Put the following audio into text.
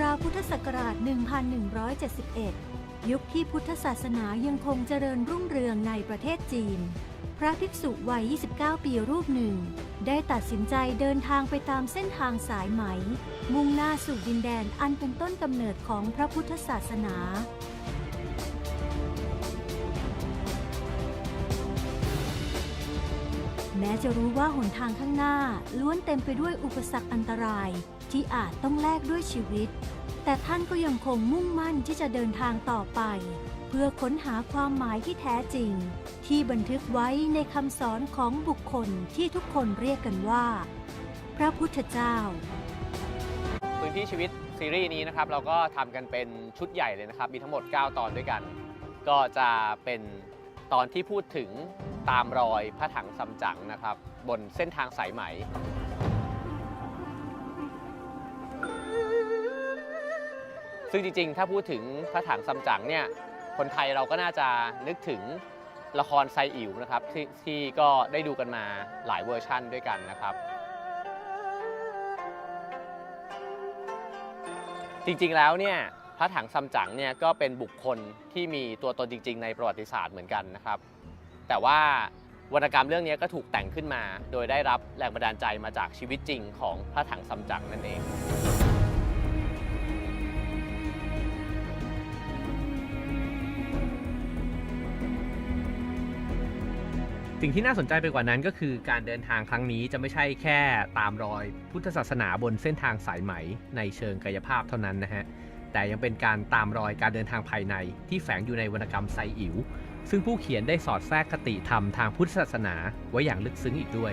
ราวพุทธศักราช 1171 ยุคที่พุทธศาสนายังคงเจริญรุ่งเรืองในประเทศจีน พระภิกษุวัย 29 ปีรูปหนึ่ง ได้ตัดสินใจเดินทางไปตามเส้นทางสายไหม มุ่งหน้าสู่ดินแดนอันเป็นต้นกำเนิดของพระพุทธศาสนา แม้จะรู้ว่าหนทางข้างหน้าล้วนเต็มไปด้วยอุปสรรคอันตรายที่อาจต้องแลกด้วยชีวิต แต่ท่านก็ยังคงมุ่งมั่นที่จะเดินทางต่อไป เพื่อค้นหาความหมายที่แท้จริง ที่บันทึกไว้ในคำสอนของบุคคลที่ทุกคนเรียกกันว่า พระพุทธเจ้า พื้นที่ชีวิตซีรีส์นี้นะครับเราก็ทำกันเป็นชุดใหญ่เลยนะครับ มีทั้งหมด 9 ตอนด้วยกัน ก็จะเป็น ตอนที่พูดถึงตามรอยพระถังซัมจั๋งนะครับ บนเส้นทางสายไหม ซึ่งจริงๆ ถ้าพูดถึงพระถังซัมจั๋งเนี่ยคนไทยเราก็น่าจะนึกถึงละครไซอิ๋วนะครับที่ที่ก็ได้ดูกันมาหลายเวอร์ชั่นด้วยกันนะครับ จริงๆแล้วเนี่ย ระถังซัมจั๋งเนี่ยก็เป็นบุคคลที่มีตัวตนจริง ๆ ในประวัติศาสตร์เหมือนกันนะครับ แต่ว่าวรรณกรรมเรื่องนี้ก็ถูกแต่งขึ้นมา โดยได้รับแรงบันดาลใจมาจากชีวิตจริงของพระถังซัมจั๋งนั่นเองสิ่งที่น่าสนใจไปกว่านั้นก็คือการเดินทางครั้งนี้จะไม่ใช่แค่ตามรอยพุทธศาสนาบนเส้นทางสายไหมในเชิงกายภาพเท่านั้นนะฮะ แต่ยังเป็นการตามรอยการเดินทางภายในที่แฝงอยู่ในวรรณกรรมไซอิ๋วซึ่งผู้เขียนได้สอดแทรกคติธรรมทางพุทธศาสนาไว้อย่างลึกซึ้งอีกด้วย